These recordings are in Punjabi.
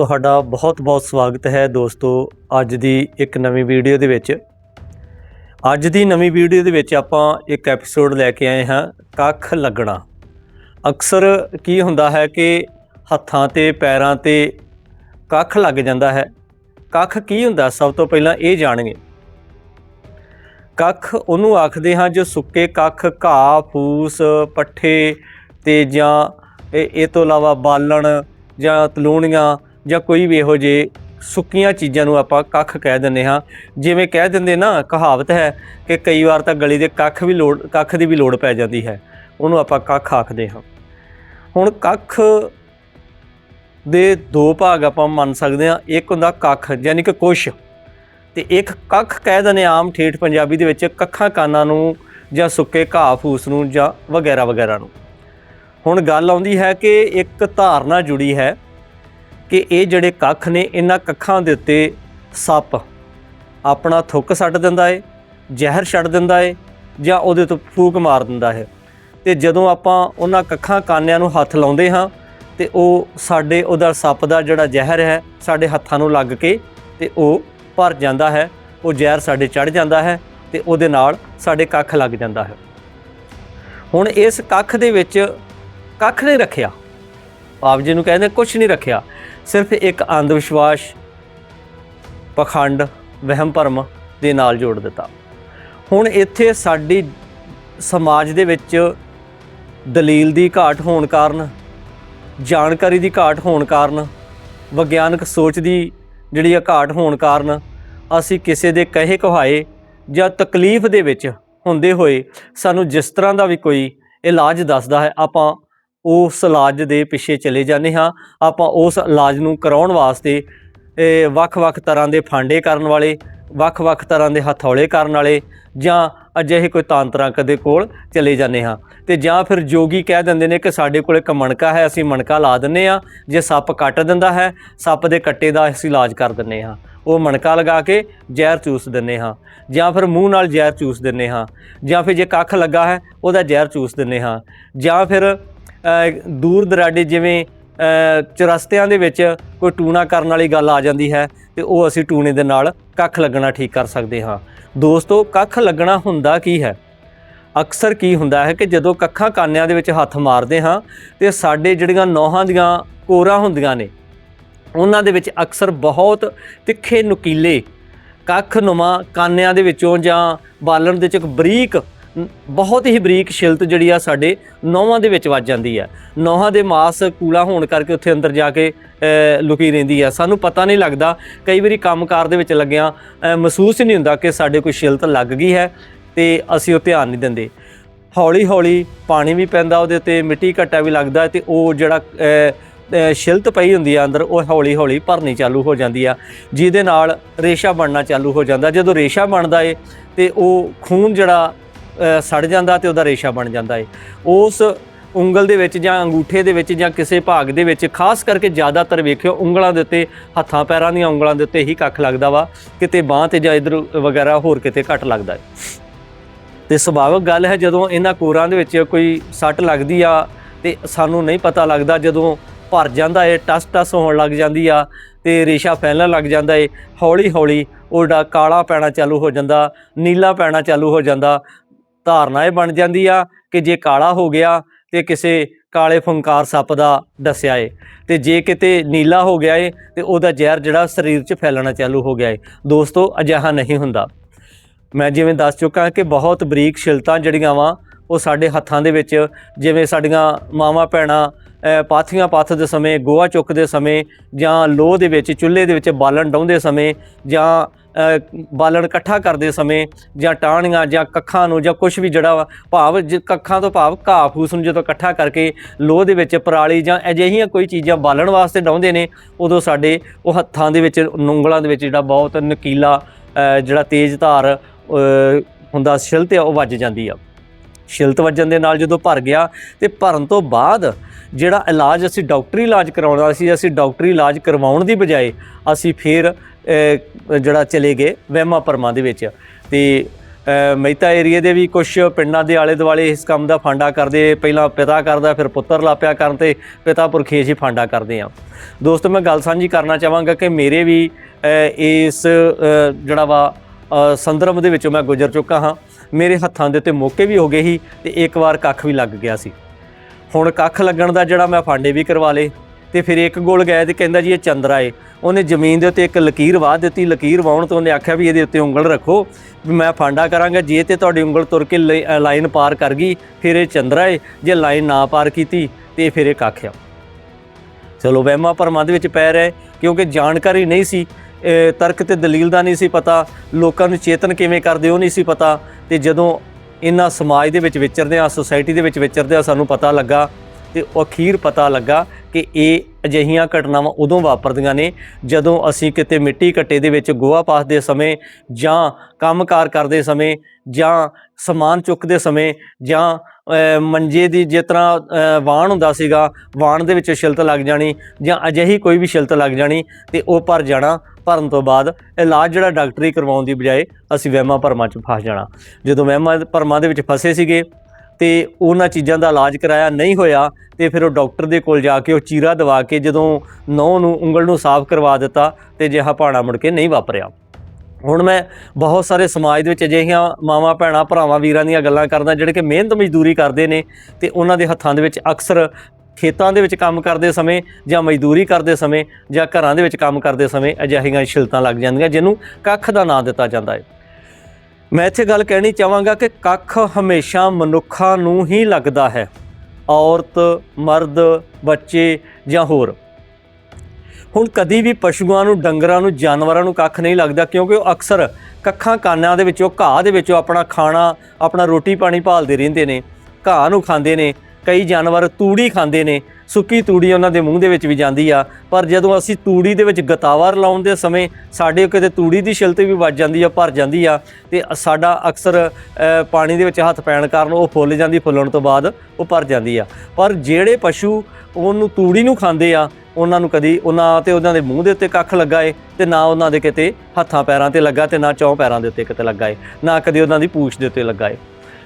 ਤੁਹਾਡਾ ਬਹੁਤ-ਬਹੁਤ ਸਵਾਗਤ ਹੈ ਦੋਸਤੋ ਅੱਜ ਦੀ ਇੱਕ ਨਵੀਂ ਵੀਡੀਓ ਦੇ ਵਿੱਚ। ਅੱਜ ਦੀ ਨਵੀਂ ਵੀਡੀਓ ਦੇ ਵਿੱਚ ਆਪਾਂ ਇੱਕ ਐਪੀਸੋਡ ਲੈ ਕੇ ਆਏ ਹਾਂ, ਕੱਖ ਲੱਗਣਾ। ਅਕਸਰ ਕੀ ਹੁੰਦਾ ਹੈ ਕਿ ਹੱਥਾਂ ਤੇ, ਪੈਰਾਂ ਤੇ ਕੱਖ ਲੱਗ ਜਾਂਦਾ ਹੈ। ਕੱਖ ਕੀ ਹੁੰਦਾ? ਸਭ ਤੋਂ ਪਹਿਲਾਂ ਇਹ ਜਾਣਗੇ ਕੱਖ ਉਹਨੂੰ ਆਖਦੇ ਹਾਂ ਜੋ ਸੁੱਕੇ ਕੱਖ, ਘਾਹ, ਫੂਸ, ਪੱਠੇ ਤੇ ਜਾਂ ਇਹ ਇਹ ਤੋਂ ਇਲਾਵਾ ਬਾਲਣ ਜਾਂ ਤਲੂਣੀਆਂ ਜਾਂ ਕੋਈ ਵੀ ਇਹੋ ਜਿਹੇ ਸੁੱਕੀਆਂ ਚੀਜ਼ਾਂ ਨੂੰ ਆਪਾਂ ਕੱਖ ਕਹਿ ਦਿੰਦੇ ਹਾਂ। ਜਿਵੇਂ ਕਹਿ ਦਿੰਦੇ ਨਾ, ਕਹਾਵਤ ਹੈ ਕਿ ਕਈ ਵਾਰ ਤਾਂ ਗਲੀ ਦੇ ਕੱਖ ਵੀ ਲੋੜ, ਕੱਖ ਦੀ ਵੀ ਲੋੜ ਪੈ ਜਾਂਦੀ ਹੈ। ਉਹਨੂੰ ਆਪਾਂ ਕੱਖ ਆਖਦੇ ਹਾਂ। ਹੁਣ ਕੱਖ ਦੇ ਦੋ ਭਾਗ ਆਪਾਂ ਮੰਨ ਸਕਦੇ ਹਾਂ। ਇੱਕ ਹੁੰਦਾ ਕੱਖ, ਯਾਨੀ ਕਿ ਕੁਛ ਤੇ ਇੱਕ ਕੱਖ ਕਹਿ ਦਿੰਦੇ ਹਾਂ ਆਮ ਠੇਠ ਪੰਜਾਬੀ ਦੇ ਵਿੱਚ, ਕੱਖਾਂ ਕਾਨਾਂ ਨੂੰ ਜਾਂ ਸੁੱਕੇ ਘਾਹ ਫੂਸ ਨੂੰ ਜਾਂ ਵਗੈਰਾ ਵਗੈਰਾ ਨੂੰ। ਹੁਣ ਗੱਲ ਆਉਂਦੀ ਹੈ ਕਿ ਇੱਕ ਧਾਰਨਾ ਜੁੜੀ ਹੈ। ਕਿ ਇਹ ਜਿਹੜੇ ਕੱਖ ਨੇ, ਇਹਨਾਂ ਕੱਖਾਂ ਦੇ ਉੱਤੇ ਸੱਪ ਆਪਣਾ ਥੁੱਕ ਸੱਟ ਦਿੰਦਾ ਏ, ਜ਼ਹਿਰ ਛੱਡ ਦਿੰਦਾ ਏ, ਜਾਂ ਉਹਦੇ ਤੋਂ ਫੂਕ ਮਾਰ ਦਿੰਦਾ ਹੈ। ਤੇ ਜਦੋਂ ਆਪਾਂ ਉਹਨਾਂ ਕੱਖਾਂ ਕਾਨਿਆਂ ਨੂੰ ਹੱਥ ਲਾਉਂਦੇ ਹਾਂ, ਤੇ ਉਹ ਸਾਡੇ, ਉਹਦਾ ਸੱਪ ਦਾ ਜਿਹੜਾ ਜ਼ਹਿਰ ਹੈ, ਸਾਡੇ ਹੱਥਾਂ ਨੂੰ ਲੱਗ ਕੇ ਤੇ ਉਹ ਭਰ ਜਾਂਦਾ ਹੈ, ਉਹ ਜ਼ਹਿਰ ਸਾਡੇ ਚੜ ਜਾਂਦਾ ਹੈ ਤੇ ਉਹਦੇ ਨਾਲ ਸਾਡੇ ਕੱਖ ਲੱਗ ਜਾਂਦਾ ਹੈ। ਹੁਣ ਇਸ ਕੱਖ ਦੇ ਵਿੱਚ ਕੱਖ ਨਹੀਂ ਰੱਖਿਆ। ਆਪ ਜੀ ਨੂੰ ਕਹਿੰਦੇ ਕੁਝ ਨਹੀਂ ਰੱਖਿਆ। ਸਿਰਫ ਇੱਕ ਅੰਧ ਵਿਸ਼ਵਾਸ ਪਖੰਡ, ਵਹਿਮ ਭਰਮ ਦੇ ਨਾਲ ਜੋੜ ਦਿੱਤਾ। ਹੁਣ ਇੱਥੇ ਸਾਡੀ ਸਮਾਜ ਦੇ ਵਿੱਚ ਦਲੀਲ ਦੀ ਘਾਟ ਹੋਣ ਕਾਰਨ, ਜਾਣਕਾਰੀ ਦੀ ਘਾਟ ਹੋਣ ਕਾਰਨ, ਵਿਗਿਆਨਕ ਸੋਚ ਦੀ ਜਿਹੜੀ ਆ ਘਾਟ ਹੋਣ ਕਾਰਨ ਅਸੀਂ ਕਿਸੇ ਦੇ ਕਹੇ ਕਹਾਏ ਜਾਂ ਤਕਲੀਫ ਦੇ ਵਿੱਚ ਹੁੰਦੇ ਹੋਏ ਸਾਨੂੰ ਜਿਸ ਤਰ੍ਹਾਂ ਦਾ ਵੀ ਕੋਈ ਇਲਾਜ ਦੱਸਦਾ ਹੈ, ਆਪਾਂ ਉਸ ਇਲਾਜ ਦੇ ਪਿੱਛੇ ਚਲੇ ਜਾਂਦੇ ਹਾਂ। ਆਪਾਂ ਉਸ ਇਲਾਜ ਨੂੰ ਕਰਾਉਣ ਵਾਸਤੇ ਵੱਖ-ਵੱਖ ਤਰ੍ਹਾਂ ਦੇ ਫਾਂਡੇ ਕਰਨ ਵਾਲੇ ਵੱਖ-ਵੱਖ ਤਰ੍ਹਾਂ ਦੇ ਹਥੌਲੇ ਕਰਨ ਵਾਲੇ ਜਾਂ ਅਜਿਹੇ ਕੋਈ ਤਾਂਤਰਿਕ ਕਦੇ ਕੋਲ ਚਲੇ ਜਾਂਦੇ ਹਾਂ। ਤੇ ਜਾਂ ਫਿਰ ਜੋਗੀ ਕਹਿ ਦਿੰਦੇ ਨੇ ਕਿ ਸਾਡੇ ਕੋਲ ਇੱਕ ਮਣਕਾ ਹੈ, ਅਸੀਂ ਮਣਕਾ ਲਾ ਦਿੰਨੇ ਆ ਜੇ ਸੱਪ ਕੱਟ ਦਿੰਦਾ ਹੈ, ਸੱਪ ਦੇ ਕੱਟੇ ਦਾ ਅਸੀਂ ਇਲਾਜ ਕਰ ਦਿੰਨੇ ਹਾਂ। ਉਹ ਮਣਕਾ ਲਗਾ ਕੇ ਜ਼ਹਿਰ ਚੂਸ ਦਿੰਨੇ ਹਾਂ। ਜਾਂ ਫਿਰ ਮੂੰਹ ਨਾਲ ਜ਼ਹਿਰ ਚੂਸ ਦਿੰਨੇ ਹਾਂ। ਜਾਂ ਫਿਰ ਜੇ ਕੱਖ ਲੱਗਾ ਹੈ, ਉਹਦਾ ਜ਼ਹਿਰ ਚੂਸ ਦਿੰਨੇ ਹਾਂ। ਜਾਂ ਫਿਰ ਦੂਰ ਦਰਾਡੇ ਜਿਵੇਂ ਚੁਰਸਤਿਆਂ ਦੇ ਵਿੱਚ ਕੋਈ ਟੂਣਾ ਕਰਨ ਵਾਲੀ ਗੱਲ ਆ ਜਾਂਦੀ ਹੈ ਤੇ ਉਹ ਅਸੀਂ ਟੂਣੇ ਦੇ ਨਾਲ ਕੱਖ ਲੱਗਣਾ ਠੀਕ ਕਰ ਸਕਦੇ ਹਾਂ। ਦੋਸਤੋ, ਕੱਖ ਲੱਗਣਾ ਹੁੰਦਾ ਕੀ ਹੈ? ਅਕਸਰ ਕੀ ਹੁੰਦਾ ਹੈ ਕਿ ਜਦੋਂ ਕੱਖਾਂ ਕਾਨਿਆਂ ਦੇ ਵਿੱਚ ਹੱਥ ਮਾਰਦੇ ਹਾਂ ਤੇ ਸਾਡੇ ਜਿਹੜੀਆਂ ਨੋਹਾਂ ਦੀਆਂ ਕੋਰਾਂ ਹੁੰਦੀਆਂ ਨੇ, ਉਹਨਾਂ ਦੇ ਵਿੱਚ ਅਕਸਰ ਬਹੁਤ ਤਿੱਖੇ ਨੁਕੀਲੇ ਕੱਖ ਨੁਮਾ ਕਾਨਿਆਂ ਦੇ ਵਿੱਚੋਂ ਜਾਂ ਬਾਲਣ ਦੇ ਵਿੱਚ ਇੱਕ ਬਰੀਕ ਬਹੁਤ ਹੀ ਬਰੀਕ ਛਿਲਤ ਜਿਹੜੀ ਆ ਸਾਡੇ ਨੌਹਾਂ ਦੇ ਵਿੱਚ ਵੱਜ ਜਾਂਦੀ ਹੈ ਨੌਹਾਂ ਦੇ ਮਾਸ ਕੂਲਾ ਹੋਣ ਕਰਕੇ ਉੱਥੇ ਅੰਦਰ ਜਾ ਕੇ ਲੁਕੀ ਰਹਿੰਦੀ ਹੈ ਸਾਨੂੰ ਪਤਾ ਨਹੀਂ ਲੱਗਦਾ ਕਈ ਵਾਰੀ ਕੰਮਕਾਰ ਦੇ ਵਿੱਚ ਲੱਗਿਆਂ ਮਹਿਸੂਸ ਹੀ ਨਹੀਂ ਹੁੰਦਾ ਕਿ ਸਾਡੇ ਕੋਈ ਛਿਲਤ ਲੱਗ ਗਈ ਹੈ ਤੇ ਅਸੀਂ ਉਹ ਧਿਆਨ ਨਹੀਂ ਦਿੰਦੇ। ਹੌਲੀ ਹੌਲੀ ਪਾਣੀ ਵੀ ਪੈਂਦਾ ਉਹਦੇ ਉੱਤੇ ਮਿੱਟੀ ਘੱਟਾ ਵੀ ਲੱਗਦਾ ਹੈ ਤੇ ਉਹ ਜਿਹੜਾ ਅ, ਛਿਲਤ ਪਈ ਹੁੰਦੀ ਆ ਅੰਦਰ ਉਹ ਹੌਲੀ ਹੌਲੀ ਭਰਨੀ ਚਾਲੂ ਹੋ ਜਾਂਦੀ ਆ। ਜਿਹਦੇ ਨਾਲ ਰੇਸ਼ਾ ਬਣਨਾ ਚਾਲੂ ਹੋ ਜਾਂਦਾ। ਜਦੋਂ ਰੇਸ਼ਾ ਬਣਦਾ ਏ ਤੇ ਉਹ ਖੂਨ ਜਿਹੜਾ ਸੜ ਜਾਂਦਾ ਤੇ ਉਹਦਾ ਰੇਸ਼ਾ ਬਣ ਜਾਂਦਾ ਏ। ਉਸ ਉਂਗਲ ਦੇ ਵਿੱਚ ਜਾਂ ਅੰਗੂਠੇ ਦੇ ਵਿੱਚ ਜਾਂ ਕਿਸੇ ਭਾਗ ਦੇ ਵਿੱਚ ਖਾਸ ਕਰਕੇ ਜ਼ਿਆਦਾਤਰ ਵੇਖਿਓ, ਉਂਗਲਾਂ ਦੇ ਉੱਤੇ ਹੱਥਾਂ, ਪੈਰਾਂ ਦੀਆਂ ਉਂਗਲਾਂ ਦੇ ਉੱਤੇ ਹੀ ਕੱਖ ਲੱਗਦਾ ਵਾ, ਕਿਤੇ ਬਾਹ ਤੇ ਜਾਂ ਇਧਰ ਵਗੈਰਾ ਹੋਰ ਕਿਤੇ ਘੱਟ ਲੱਗਦਾ ਹੈ ਤੇ ਸੁਭਾਵਿਕ ਗੱਲ ਹੈ ਜਦੋਂ ਇਹਨਾਂ ਕੋਰਾਂ ਦੇ ਵਿੱਚ ਕੋਈ ਸੱਟ ਲੱਗਦੀ ਆ ਤੇ ਸਾਨੂੰ ਨਹੀਂ ਪਤਾ ਲੱਗਦਾ ਜਦੋਂ ਭਰ ਜਾਂਦਾ ਏ ਟਸ ਟਸ ਹੋਣ ਲੱਗ ਜਾਂਦੀ ਆ ਤੇ ਰੇਸ਼ਾ ਫੈਲਣ ਲੱਗ ਜਾਂਦਾ ਏ ਹੌਲੀ ਹੌਲੀ ਉਹਦਾ ਕਾਲਾ ਪੈਣਾ ਚਾਲੂ ਹੋ ਜਾਂਦਾ, ਨੀਲਾ ਪੈਣਾ ਚਾਲੂ ਹੋ ਜਾਂਦਾ ਧਾਰਨਾ ਇਹ ਬਣ ਜਾਂਦੀ ਆ ਕਿ ਜੇ ਕਾਲਾ ਹੋ ਗਿਆ ਤੇ ਕਿਸੇ ਕਾਲੇ ਫੰਕਾਰ ਸੱਪ ਦਾ ਦੱਸਿਆ ਏ। ਤੇ ਜੇ ਕਿਤੇ ਨੀਲਾ ਹੋ ਗਿਆ ਏ ਤੇ ਉਹਦਾ ਜ਼ਹਿਰ ਜਿਹੜਾ ਸਰੀਰ 'ਚ ਫੈਲਣਾ ਚਾਲੂ ਹੋ ਗਿਆ ਏ। ਦੋਸਤੋ ਅਜਿਹਾ ਨਹੀਂ ਹੁੰਦਾ। ਮੈਂ ਜਿਵੇਂ ਦੱਸ ਚੁੱਕਾ ਕਿ ਬਹੁਤ ਬਰੀਕ ਸ਼ਿਲਤਾਂ ਜਿਹੜੀਆਂ ਵਾ ਉਹ ਸਾਡੇ ਹੱਥਾਂ ਦੇ ਵਿੱਚ ਜਿਵੇਂ ਸਾਡੀਆਂ ਮਾਵਾਂ ਭੈਣਾਂ ਅ, ਪਾਥੀਆਂ ਪੱਥਦੇ ਸਮੇਂ ਗੋਹਾ ਚੁੱਕਦੇ ਸਮੇਂ ਜਾਂ ਲੋਹ ਦੇ ਵਿੱਚ ਚੁੱਲ੍ਹੇ ਦੇ ਵਿੱਚ ਬਾਲਣ ਡਾਉਂਦੇ ਸਮੇਂ ਜਾਂ ਬਾਲਣ ਇਕੱਠਾ ਕਰਦੇ ਸਮੇਂ ਜਾਂ ਟਾਹਣੀਆਂ ਜਾਂ ਕੱਖਾਂ ਨੂੰ ਜਾਂ ਕੁਝ ਵੀ ਜਿਹੜਾ ਵਾ, ਭਾਵ ਜ- ਕੱਖਾਂ ਤੋਂ ਭਾਵ ਘਾਹ ਫੂਸ ਨੂੰ ਜਦੋਂ ਇਕੱਠਾ ਕਰਕੇ ਲੋਹ ਦੇ ਵਿੱਚ ਪਰਾਲੀ ਜਾਂ ਅਜਿਹੀਆਂ ਕੋਈ ਚੀਜ਼ਾਂ ਬਾਲਣ ਵਾਸਤੇ ਡਾਉਂਦੇ ਨੇ, ਉਦੋਂ ਸਾਡੇ ਉਹ ਹੱਥਾਂ ਦੇ ਵਿੱਚ, ਨੁੰਗਲਾਂ ਦੇ ਵਿੱਚ ਜਿਹੜਾ ਬਹੁਤ ਨਕੀਲਾ ਜਿਹੜਾ ਤੇਜ਼ ਧਾਰ ਹੁੰਦਾ ਛਿਲਤ ਆ, ਉਹ ਵੱਜ ਜਾਂਦੀ ਆ। ਛਿਲਤ ਵੱਜਣ ਦੇ ਨਾਲ ਜਦੋਂ ਭਰ ਗਿਆ ਤੇ ਭਰਨ ਤੋਂ ਬਾਅਦ ਜਿਹੜਾ ਇਲਾਜ ਅਸੀਂ ਡਾਕਟਰੀ ਇਲਾਜ ਕਰਾਉਣਾ ਸੀ, ਅਸੀਂ ਡਾਕਟਰੀ ਇਲਾਜ ਕਰਵਾਉਣ ਦੀ ਬਜਾਏ ਅਸੀਂ ਫਿਰ ਜਿਹੜਾ ਚਲੇ ਗਏ ਵਹਿਮਾਂ ਭਰਮਾਂ ਦੇ ਵਿੱਚ। ਤੇ ਮਹਿਤਾ ਏਰੀਏ ਦੇ ਵੀ ਕੁਝ ਪਿੰਡਾਂ ਦੇ ਆਲੇ ਦੁਆਲੇ ਇਸ ਕੰਮ ਦਾ ਫਾਂਡਾ ਕਰਦੇ, ਪਹਿਲਾਂ ਪਿਤਾ ਕਰਦਾ, ਫਿਰ ਪੁੱਤਰ ਲਾਪਿਆ ਕਰਨ ਤੇ ਪਿਤਾ ਪੁਰਖੇ ਜੀ ਫਾਂਡਾ ਕਰਦੇ ਆ। ਦੋਸਤੋ, ਮੈਂ ਗੱਲ ਸਾਂਝੀ ਕਰਨਾ ਚਾਹਾਂਗਾ ਕਿ ਮੇਰੇ ਵੀ ਇਸ ਜਿਹੜਾ ਵਾ ਸੰਦਰਭ ਦੇ ਵਿੱਚੋਂ ਮੈਂ ਗੁਜ਼ਰ ਚੁੱਕਾ ਹਾਂ। ਮੇਰੇ ਹੱਥਾਂ ਦੇ ਉੱਤੇ ਮੌਕੇ ਵੀ ਹੋ ਗਏ ਸੀ ਤੇ ਇੱਕ ਵਾਰ ਕੱਖ ਵੀ ਲੱਗ ਗਿਆ ਸੀ। ਹੁਣ ਕੱਖ ਲੱਗਣ ਦਾ ਜਿਹੜਾ ਮੈਂ ਫਾਂਡੇ ਵੀ ਕਰਵਾ ਲੇ ਤੇ ਫਿਰ ਇੱਕ ਗੋਲ ਗਿਆ ਤੇ ਕਹਿੰਦਾ ਜੀ ਇਹ ਚੰਦਰਾ ਏ। ਉਹਨੇ ਜ਼ਮੀਨ ਦੇ ਉੱਤੇ ਇੱਕ ਲਕੀਰ ਵਾਹ ਦਿੱਤੀ। ਲਕੀਰ ਵਾਉਣ ਤੋਂ ਉਹਨੇ ਆਖਿਆ ਵੀ ਇਹਦੇ ਉੱਤੇ ਉਂਗਲ ਰੱਖੋ। ਵੀ ਮੈਂ ਫਾਂਡਾ ਕਰਾਂਗਾ। ਜੇ ਤੇ ਤੁਹਾਡੀ ਉਂਗਲ ਤੁਰ ਕੇ ਲਾਈਨ ਪਾਰ ਕਰ ਗਈ, ਫਿਰ ਇਹ ਚੰਦਰਾ ਏ। ਜੇ ਲਾਈਨ ਨਾ ਪਾਰ ਕੀਤੀ, ਤੇ ਫਿਰ ਇਹ ਕੱਖ ਆ। ਚਲੋ ਵਹਿਮਾਂ ਭਰਮਾਂ ਦੇ ਵਿੱਚ ਪੈ ਰਹੇ ਕਿਉਂਕਿ ਜਾਣਕਾਰੀ ਨਹੀਂ ਸੀ। ਤਰਕ ਤੇ ਦਲੀਲ ਦਾ ਨਹੀਂ ਸੀ ਪਤਾ। ਲੋਕਾਂ ਨੂੰ ਚੇਤਨ ਕਿਵੇਂ ਕਰਦੇ ਉਹ ਨਹੀਂ ਸੀ ਪਤਾ। ਤੇ ਜਦੋਂ ਇਹਨਾਂ ਸਮਾਜ ਦੇ ਵਿੱਚ ਵਿਚਰਦੇ ਆ ਸੁਸਾਇਟੀ ਦੇ ਵਿੱਚ ਵਿਚਰਦੇ ਆ ਸਾਨੂੰ ਪਤਾ ਲੱਗਾ ਤੇ ਅਖੀਰ ਪਤਾ ਲੱਗਾ ਕਿ ਇਹ ਅਜਿਹੀਆਂ ਘਟਨਾਵਾਂ ਉਦੋਂ ਵਾਪਰਦੀਆਂ ਨੇ ਜਦੋਂ ਅਸੀਂ ਕਿਤੇ ਮਿੱਟੀ ਘੱਟੇ ਦੇ ਵਿੱਚ ਗੋਹਾ ਪਾਸਦੇ ਸਮੇਂ ਜਾਂ ਕੰਮਕਾਰ ਕਰਦੇ ਸਮੇਂ ਜਾਂ ਸਮਾਨ ਚੁੱਕਦੇ ਸਮੇਂ ਜਾਂ ਮੰਜੇ ਦੀ ਜਿਸ ਤਰ੍ਹਾਂ ਅ, ਵਾਣ ਹੁੰਦਾ ਸੀਗਾ ਵਾਣ ਦੇ ਵਿੱਚ ਛਿਲਤ ਲੱਗ ਜਾਣੀ ਜਾਂ ਅਜਿਹੀ ਕੋਈ ਵੀ ਛਿਲਤ ਲੱਗ ਜਾਣੀ ਤੇ ਉਹ ਭਰ ਜਾਣਾ ਭਰਨ ਤੋਂ ਬਾਅਦ ਇਲਾਜ ਜਿਹੜਾ ਡਾਕਟਰੀ ਕਰਵਾਉਣ ਦੀ ਬਜਾਏ ਅਸੀਂ ਵਹਿਮਾਂ ਭਰਮਾਂ 'ਚ ਫਸ ਜਾਣਾ। ਜਦੋਂ ਵਹਿਮਾਂ ਭਰਮਾਂ ਦੇ ਵਿੱਚ ਫਸੇ ਸੀਗੇ ਤੇ ਉਹਨਾਂ ਚੀਜ਼ਾਂ ਦਾ ਇਲਾਜ ਕਰਾਇਆ, ਨਹੀਂ ਹੋਇਆ ਤੇ ਫਿਰ ਉਹ ਡਾਕਟਰ ਦੇ ਕੋਲ ਜਾ ਕੇ ਉਹ ਚੀਰਾ ਦਵਾ ਕੇ ਜਦੋਂ ਨਹੁੰ ਨੂੰ, ਉਂਗਲ ਨੂੰ ਸਾਫ਼ ਕਰਵਾ ਦਿੱਤਾ ਤੇ ਜਿਹਾ ਭਾਣਾ ਮੁੜ ਕੇ ਨਹੀਂ ਵਾਪਰਿਆ। ਹੁਣ ਮੈਂ ਬਹੁਤ ਸਾਰੇ ਸਮਾਜ ਦੇ ਵਿੱਚ ਅਜਿਹੀਆਂ ਮਾਵਾਂ, ਭੈਣਾਂ, ਭਰਾਵਾਂ, ਵੀਰਾਂ ਦੀਆਂ ਗੱਲਾਂ ਕਰਦਾ ਜਿਹੜੇ ਕਿ ਮਿਹਨਤ ਮਜ਼ਦੂਰੀ ਕਰਦੇ ਨੇ ਤੇ ਉਹਨਾਂ ਦੇ ਹੱਥਾਂ ਦੇ ਵਿੱਚ ਅਕਸਰ ਖੇਤਾਂ ਦੇ ਵਿੱਚ ਕੰਮ ਕਰਦੇ ਸਮੇਂ ਜਾਂ ਮਜ਼ਦੂਰੀ ਕਰਦੇ ਸਮੇਂ ਜਾਂ ਘਰਾਂ ਦੇ ਵਿੱਚ ਕੰਮ ਕਰਦੇ ਸਮੇਂ ਅਜਿਹੀਆਂ ਸ਼ਿਲਤਾਂ ਲੱਗ ਜਾਂਦੀਆਂ, ਜਿਹਨੂੰ ਕੱਖ ਦਾ ਨਾਂ ਦਿੱਤਾ ਜਾਂਦਾ ਹੈ। ਮੈਂ ਇੱਥੇ ਗੱਲ ਕਹਿਣੀ ਚਾਹਾਂਗਾ ਕਿ ਕੱਖ ਹਮੇਸ਼ਾ ਮਨੁੱਖਾਂ ਨੂੰ ਹੀ ਲੱਗਦਾ ਹੈ। ਔਰਤ, ਮਰਦ, ਬੱਚੇ ਜਾਂ ਹੋਰ। ਹੁਣ ਕਦੀ ਵੀ ਪਸ਼ੂਆਂ ਨੂੰ, ਡੰਗਰਾਂ ਨੂੰ, ਜਾਨਵਰਾਂ ਨੂੰ ਕੱਖ ਨਹੀਂ ਲੱਗਦਾ ਕਿਉਂਕਿ ਉਹ ਅਕਸਰ ਕੱਖਾਂ ਕਾਨਾਂ ਦੇ ਵਿੱਚੋਂ, ਘਾਹ ਦੇ ਵਿੱਚੋਂ ਆਪਣਾ ਖਾਣਾ, ਆਪਣਾ ਰੋਟੀ ਪਾਣੀ ਭਾਲਦੇ ਰਹਿੰਦੇ ਨੇ। ਘਾਹ ਨੂੰ ਖਾਂਦੇ ਨੇ, ਕਈ ਜਾਨਵਰ ਤੂੜੀ ਖਾਂਦੇ ਨੇ ਸੁੱਕੀ ਤੂੜੀ ਉਹਨਾਂ ਦੇ ਮੂੰਹ ਦੇ ਵਿੱਚ ਵੀ ਜਾਂਦੀ ਆ। ਪਰ ਜਦੋਂ ਅਸੀਂ ਤੂੜੀ ਦੇ ਵਿੱਚ ਗਤਾਵਰ ਲਾਉਣ ਦੇ ਸਮੇਂ ਸਾਡੇ ਕਿਤੇ ਤੂੜੀ ਦੀ ਛਿਲਤ ਵੀ ਵੱਜ ਜਾਂਦੀ ਆ, ਭਰ ਜਾਂਦੀ ਆ ਤੇ ਸਾਡਾ ਅਕਸਰ ਪਾਣੀ ਦੇ ਵਿੱਚ ਹੱਥ ਪੈਣ ਕਾਰਨ ਉਹ ਫੁੱਲ ਜਾਂਦੀ, ਫੁੱਲਣ ਤੋਂ ਬਾਅਦ ਉਹ ਭਰ ਜਾਂਦੀ ਆ। ਪਰ ਜਿਹੜੇ ਪਸ਼ੂ ਉਹਨੂੰ ਤੂੜੀ ਨੂੰ ਖਾਂਦੇ ਆ, ਉਹਨਾਂ ਨੂੰ ਕਦੀ ਉਹਨਾਂ ਤੇ ਉਹਨਾਂ ਦੇ ਮੂੰਹ ਦੇ ਉੱਤੇ ਕੱਖ ਲੱਗਾ ਏ ਤੇ ਨਾ ਉਹਨਾਂ ਦੇ ਕਿਤੇ ਹੱਥਾਂ ਪੈਰਾਂ ਤੇ ਲੱਗਾ ਤੇ ਨਾ ਚੌਂ ਪੈਰਾਂ ਦੇ ਉੱਤੇ ਕਿਤੇ ਲੱਗਾ ਏ, ਨਾ ਕਦੇ ਉਹਨਾਂ ਦੀ ਪੂਛ ਦੇ ਉੱਤੇ ਲੱਗਾ ਏ।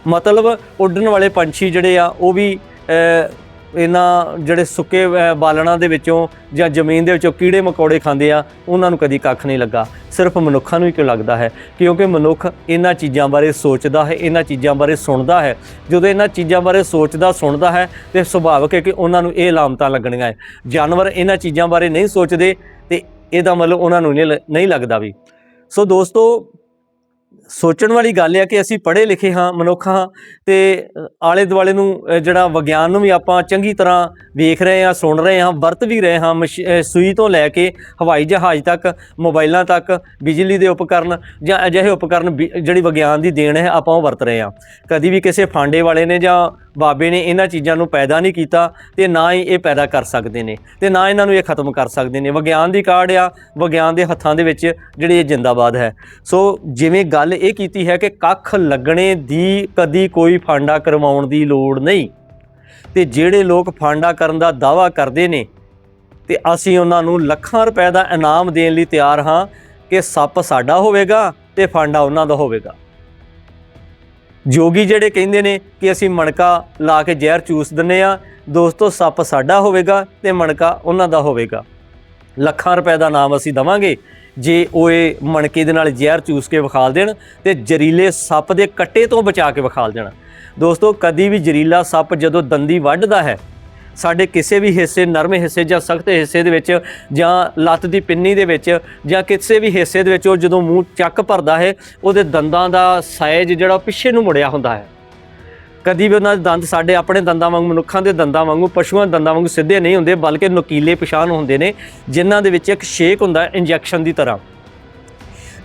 ਮਤਲਬ ਉੱਡਣ ਵਾਲੇ ਪੰਛੀ ਜਿਹੜੇ ਆ, ਉਹ ਵੀ ਇਹਨਾਂ ਜਿਹੜੇ ਸੁੱਕੇ ਬਾਲਣਾਂ ਦੇ ਵਿੱਚੋਂ ਜਾਂ ਜ਼ਮੀਨ ਦੇ ਵਿੱਚੋਂ ਕੀੜੇ ਮਕੌੜੇ ਖਾਂਦੇ ਆ, ਉਹਨਾਂ ਨੂੰ ਕਦੀ ਕੱਖ ਨਹੀਂ ਲੱਗਾ। ਸਿਰਫ ਮਨੁੱਖਾਂ ਨੂੰ ਹੀ ਕਿਉਂ ਲੱਗਦਾ ਹੈ? ਕਿਉਂਕਿ ਮਨੁੱਖ ਇਹਨਾਂ ਚੀਜ਼ਾਂ ਬਾਰੇ ਸੋਚਦਾ ਹੈ, ਇਹਨਾਂ ਚੀਜ਼ਾਂ ਬਾਰੇ ਸੁਣਦਾ ਹੈ। ਜਦੋਂ ਇਹਨਾਂ ਚੀਜ਼ਾਂ ਬਾਰੇ ਸੋਚਦਾ, ਸੁਣਦਾ ਹੈ, ਤੇ ਸੁਭਾਵਿਕ ਹੈ ਕਿ ਉਹਨਾਂ ਨੂੰ ਇਹ ਲਾਮਤਾਂ ਲੱਗਣੀਆਂ ਹੈ। ਜਾਨਵਰ ਇਹਨਾਂ ਚੀਜ਼ਾਂ ਬਾਰੇ ਨਹੀਂ ਸੋਚਦੇ ਤੇ ਇਹਦਾ ਮਤਲਬ ਉਹਨਾਂ ਨੂੰ ਨਹੀਂ ਲੱਗਦਾ ਵੀ। ਸੋ ਦੋਸਤੋ ਸੋਚਣ ਵਾਲੀ ਗੱਲ ਹੈ ਕਿ ਅਸੀਂ ਪੜ੍ਹੇ ਲਿਖੇ ਹਾਂ, ਮਨੁੱਖ ਹਾਂ ਤੇ ਆਲੇ ਦੁਆਲੇ ਨੂੰ ਜਿਹੜਾ ਵਿਗਿਆਨ ਨੂੰ ਵੀ ਆਪਾਂ ਚੰਗੀ ਤਰ੍ਹਾਂ ਵੇਖ ਰਹੇ ਹਾਂ, ਸੁਣ ਰਹੇ ਹਾਂ, ਵਰਤ ਵੀ ਰਹੇ ਹਾਂ, ਮਸ਼- ਸੂਈ ਤੋਂ ਲੈ ਕੇ ਹਵਾਈ ਜਹਾਜ਼ ਤੱਕ, ਮੋਬਾਈਲਾਂ ਤੱਕ, ਬਿਜਲੀ ਦੇ ਉਪਕਰਨ ਜਾਂ ਅਜਿਹੇ ਉਪਕਰਨ ਵੀ- ਜਿਹੜੀ ਵਿਗਿਆਨ ਦੀ ਦੇਣ ਹੈ, ਆਪਾਂ ਉਹ ਵਰਤ ਰਹੇ ਹਾਂ। ਕਦੀ ਵੀ ਕਿਸੇ ਫਾਂਡੇ ਵਾਲੇ ਨੇ ਜਾਂ ਬਾਬੇ ਨੇ ਇਹਨਾਂ ਚੀਜ਼ਾਂ ਨੂੰ ਪੈਦਾ ਨਹੀਂ ਕੀਤਾ ਤੇ ਨਾ ਹੀ ਇਹ ਪੈਦਾ ਕਰ ਸਕਦੇ ਨੇ ਤੇ ਨਾ ਇਹਨਾਂ ਨੂੰ ਇਹ ਖਤਮ ਕਰ ਸਕਦੇ ਨੇ। ਵਿਗਿਆਨ ਦੀ ਕਾਢ ਆ, ਵਿਗਿਆਨ ਦੇ ਹੱਥਾਂ ਦੇ ਵਿੱਚ ਜਿਹੜੀ ਇਹ ਜਿੰਦਾਬਾਦ ਹੈ। ਸੋ ਜਿਵੇਂ ਗੱਲ ਇਹ ਕੀਤੀ ਹੈ ਕਿ ਕੱਖ ਲੱਗਣੇ ਦੀ ਕਦੀ ਕੋਈ ਫਾਂਡਾ ਕਰਵਾਉਣ ਦੀ ਲੋੜ ਨਹੀਂ। ਤੇ ਜਿਹੜੇ ਲੋਕ ਫਾਂਡਾ ਕਰਨ ਦਾ ਦਾਵਾ ਕਰਦੇ ਨੇ ਤੇ ਅਸੀਂ ਉਹਨਾਂ ਨੂੰ ਲੱਖਾਂ ਰੁਪਏ ਦਾ ਇਨਾਮ ਦੇਣ ਲਈ ਤਿਆਰ ਹਾਂ ਕਿ ਸੱਪ ਸਾਡਾ ਹੋਵੇਗਾ ਤੇ ਫਾਂਡਾ ਉਹਨਾਂ ਦਾ ਹੋਵੇਗਾ। ਜੋਗੀ ਜਿਹੜੇ ਕਹਿੰਦੇ ਨੇ ਕਿ ਅਸੀਂ ਮਣਕਾ ਲਾ ਕੇ ਜ਼ਹਿਰ ਚੂਸ ਦਿੰਨੇ ਆ ਦੋਸਤੋ, ਸੱਪ ਸਾਡਾ ਹੋਵੇਗਾ ਤੇ ਮਣਕਾ ਉਹਨਾਂ ਦਾ ਹੋਵੇਗਾ। ਲੱਖਾਂ ਰੁਪਏ ਦਾ ਨਾਮ ਅਸੀਂ ਦਵਾਂਗੇ। ਜੇ ਉਹ ਇਹ ਮਣਕੇ ਦੇ ਨਾਲ ਜ਼ਹਿਰ ਚੂਸ ਕੇ ਵਿਖਾਲ ਦੇਣ ਤੇ ਜ਼ਰੀਲੇ ਸੱਪ ਦੇ ਕੱਟੇ ਤੋਂ ਬਚਾ ਕੇ ਵਿਖਾਲ ਦੇਣ। ਦੋਸਤੋ, ਕਦੀ ਵੀ ਜ਼ਰੀਲਾ ਸੱਪ ਜਦੋਂ ਦੰਦੀ ਵੱਢਦਾ ਹੈ ਸਾਡੇ ਕਿਸੇ ਵੀ ਹਿੱਸੇ, ਨਰਮ ਹਿੱਸੇ ਜਾਂ ਸਖਤ ਹਿੱਸੇ ਦੇ ਵਿੱਚ ਜਾਂ ਲੱਤ ਦੀ ਪਿੰਨੀ ਦੇ ਵਿੱਚ ਜਾਂ ਕਿਸੇ ਵੀ ਹਿੱਸੇ ਦੇ ਵਿੱਚ ਉਹ ਜਦੋਂ ਮੂੰਹ ਚੱਕ ਭਰਦਾ ਹੈ, ਉਹਦੇ ਦੰਦਾਂ ਦਾ ਸਾਈਜ਼ ਜਿਹੜਾ ਪਿੱਛੇ ਨੂੰ ਮੁੜਿਆ ਹੁੰਦਾ ਹੈ। ਕਦੀ ਵੀ ਉਹਨਾਂ ਦੇ ਦੰਦ ਸਾਡੇ ਆਪਣੇ ਦੰਦਾਂ ਵਾਂਗੂ, ਮਨੁੱਖਾਂ ਦੇ ਦੰਦਾਂ ਵਾਂਗੂ, ਪਸ਼ੂਆਂ ਦੇ ਦੰਦਾਂ ਵਾਂਗੂ ਸਿੱਧੇ ਨਹੀਂ ਹੁੰਦੇ, ਬਲਕਿ ਨੁਕੀਲੇ ਪਛਾਣ ਹੁੰਦੇ ਨੇ, ਜਿਨ੍ਹਾਂ ਦੇ ਵਿੱਚ ਇੱਕ ਸ਼ੇਕ ਹੁੰਦਾ ਇੰਜੈਕਸ਼ਨ ਦੀ ਤਰ੍ਹਾਂ।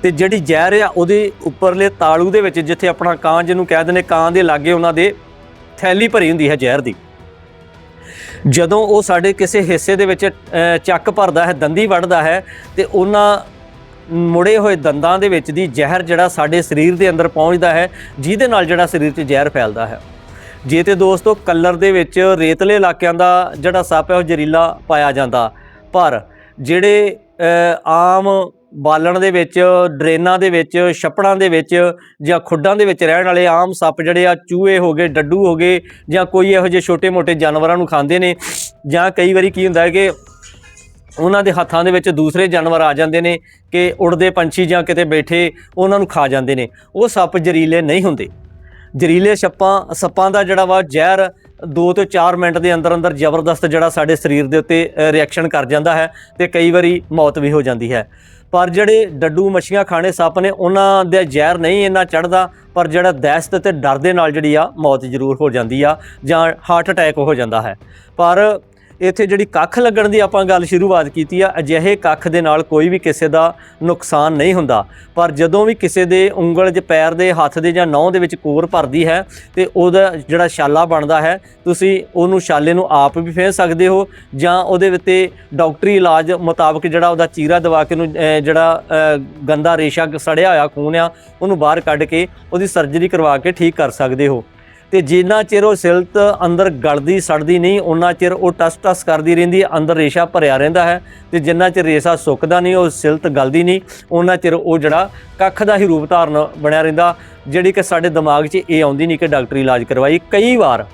ਤੇ ਜਿਹੜੀ ਜ਼ਹਿਰ ਆ, ਉਹਦੇ ਉੱਪਰਲੇ ਤਾਲੂ ਦੇ ਵਿੱਚ, ਜਿੱਥੇ ਆਪਣਾ ਕਾਂ ਜਿਹਨੂੰ ਕਹਿ ਦਿੰਦੇ, ਕਾਂ ਦੇ ਲਾਗੇ ਉਹਨਾਂ ਦੇ ਥੈਲੀ ਭਰੀ ਹੁੰਦੀ ਹੈ ਜ਼ਹਿਰ ਦੀ। ਜਦੋਂ ਉਹ ਸਾਡੇ ਕਿਸੇ ਹਿੱਸੇ ਦੇ ਵਿੱਚ ਚੱਕ ਭਰਦਾ ਹੈ, ਦੰਦੀ ਵੱਢਦਾ ਹੈ, ਤੇ ਉਹਨਾਂ ਮੁੜੇ ਹੋਏ ਦੰਦਾਂ ਦੇ ਵਿੱਚ ਦੀ ਜ਼ਹਿਰ ਜਿਹੜਾ ਸਾਡੇ ਸਰੀਰ ਦੇ ਅੰਦਰ ਪਹੁੰਚਦਾ ਹੈ, ਜਿਹਦੇ ਨਾਲ ਜਿਹੜਾ ਸਰੀਰ 'ਚ ਜ਼ਹਿਰ ਫੈਲਦਾ ਹੈ। ਜੇ ਤੇ ਦੋਸਤੋ ਕਲਰ ਦੇ ਵਿੱਚ ਰੇਤਲੇ ਇਲਾਕਿਆਂ ਦਾ ਜਿਹੜਾ ਸੱਪ ਹੈ, ਉਹ ਜ਼ਹਿਰੀਲਾ ਪਾਇਆ ਜਾਂਦਾ। ਪਰ ਜਿਹੜੇ ਆਮ ਬਾਲਣ ਦੇ ਵਿੱਚ, ਡਰੇਨਾਂ ਦੇ ਵਿੱਚ, ਛੱਪੜਾਂ ਦੇ ਵਿੱਚ ਜਾਂ ਖੁੱਡਾਂ ਦੇ ਵਿੱਚ ਰਹਿਣ ਵਾਲੇ ਆਮ ਸੱਪ ਜਿਹੜੇ ਆ, ਚੂਹੇ ਹੋ ਗਏ, ਡੱਡੂ ਹੋ ਗਏ ਜਾਂ ਕੋਈ ਇਹੋ ਜਿਹੇ ਛੋਟੇ-ਮੋਟੇ ਜਾਨਵਰਾਂ ਨੂੰ ਖਾਂਦੇ ਨੇ ਜਾਂ ਕਈ ਵਾਰੀ ਕੀ ਹੁੰਦਾ ਹੈ ਕਿ ਉਹਨਾਂ ਦੇ ਹੱਥਾਂ ਦੇ ਵਿੱਚ ਦੂਸਰੇ ਜਾਨਵਰ ਆ ਜਾਂਦੇ ਨੇ ਕਿ ਉੜਦੇ ਪੰਛੀ ਜਾਂ ਕਿਤੇ ਬੈਠੇ ਉਹਨਾਂ ਨੂੰ ਖਾ ਜਾਂਦੇ ਨੇ। ਉਹ ਸੱਪ ਜ਼ਹਿਰੀਲੇ ਨਹੀਂ ਹੁੰਦੇ। ਜ਼ਹਿਰੀਲੇ ਸੱਪਾਂ ਸੱਪਾਂ ਦਾ ਜਿਹੜਾ ਵਾ ਜ਼ਹਿਰ 2 ਤੋਂ 4 ਮਿੰਟ ਦੇ ਅੰਦਰ ਅੰਦਰ ਜ਼ਬਰਦਸਤ ਜਿਹੜਾ ਸਾਡੇ ਸਰੀਰ ਦੇ ਉੱਤੇ ਰਿਐਕਸ਼ਨ ਕਰ ਜਾਂਦਾ ਹੈ ਤੇ ਕਈ ਵਾਰੀ ਮੌਤ ਵੀ ਹੋ ਜਾਂਦੀ ਹੈ। ਪਰ ਜਿਹੜੇ ਡੱਡੂ ਮੱਛੀਆਂ ਖਾਣੇ ਸੱਪ ਨੇ, ਉਹਨਾਂ ਦੇ ਜ਼ਹਿਰ ਨਹੀਂ ਇੰਨਾ ਚੜਦਾ ਪਰ ਜਿਹੜਾ ਦਹਿਸ਼ਤ ਤੇ ਡਰ ਦੇ ਨਾਲ ਜਿਹੜੀ ਆ, ਮੌਤ ਜ਼ਰੂਰ ਹੋ ਜਾਂਦੀ ਆ ਜਾਂ ਹਾਰਟ ਅਟੈਕ ਹੋ ਜਾਂਦਾ ਹੈ। ਪਰ ਇੱਥੇ ਜਿਹੜੀ ਕੱਖ ਲੱਗਣ ਦੀ ਆਪਾਂ ਗੱਲ ਸ਼ੁਰੂਆਤ ਕੀਤੀ ਆ, ਅਜਿਹੇ ਕੱਖ ਦੇ ਨਾਲ ਕੋਈ ਵੀ ਕਿਸੇ ਦਾ ਨੁਕਸਾਨ ਨਹੀਂ ਹੁੰਦਾ। ਪਰ ਜਦੋਂ ਵੀ ਕਿਸੇ ਦੇ ਉਂਗਲ 'ਚ ਪੈਰ ਦੇ ਹੱਥ ਦੇ ਜਾਂ ਨਹੁੰ ਦੇ ਵਿੱਚ ਕੋਰ ਭਰਦੀ ਹੈ ਤੇ ਉਹਦਾ ਜਿਹੜਾ ਛਾਲਾ ਬਣਦਾ ਹੈ, ਤੁਸੀਂ ਉਹਨੂੰ ਛਾਲੇ ਨੂੰ ਆਪ ਵੀ ਫੇਰ ਸਕਦੇ ਹੋ ਜਾਂ ਉਹਦੇ ਉੱਤੇ ਡਾਕਟਰੀ ਇਲਾਜ ਮੁਤਾਬਕ ਜਿਹੜਾ ਉਹਦਾ ਚੀਰਾ ਦਵਾ ਕੇ ਉਹਨੂੰ ਜਿਹੜਾ ਗੰਦਾ ਰੇਸ਼ਾ ਸੜਿਆ ਹੋਇਆ ਖੂਨ ਆ, ਉਹਨੂੰ ਬਾਹਰ ਕੱਢ ਕੇ ਉਹਦੀ ਸਰਜਰੀ ਕਰਵਾ ਕੇ ਠੀਕ ਕਰ ਸਕਦੇ ਹੋ। ਤੇ ਜਿੰਨਾ ਚਿਰ ਉਹ ਸਿਲਤ ਅੰਦਰ ਗਲਦੀ ਸੜਦੀ ਨਹੀਂ ਉਹਨਾਂ ਚਿਰ ਉਹ ਟਸ ਟਸ ਕਰਦੀ ਰਹਿੰਦੀ, ਅੰਦਰ ਰੇਸ਼ਾ ਭਰਿਆ ਰਹਿੰਦਾ ਹੈ ਤੇ ਜਿੰਨਾ ਚਿਰ ਰੇਸ਼ਾ ਸੁੱਕਦਾ ਨਹੀਂ, ਉਹ ਸਿਲਤ ਗਲਦੀ ਨਹੀਂ ਉਹਨਾਂ ਚਿਰ ਉਹ ਜਿਹੜਾ ਕੱਖ ਦਾ ਹੀ ਰੂਪ ਧਾਰਨ ਬਣਿਆ ਰਹਿੰਦਾ, ਜਿਹੜੀ ਕਿ ਸਾਡੇ ਦਿਮਾਗ 'ਚ ਇਹ ਆਉਂਦੀ ਨਹੀਂ ਕਿ ਡਾਕਟਰੀ ਇਲਾਜ ਕਰਵਾਈ। ਕਈ ਵਾਰ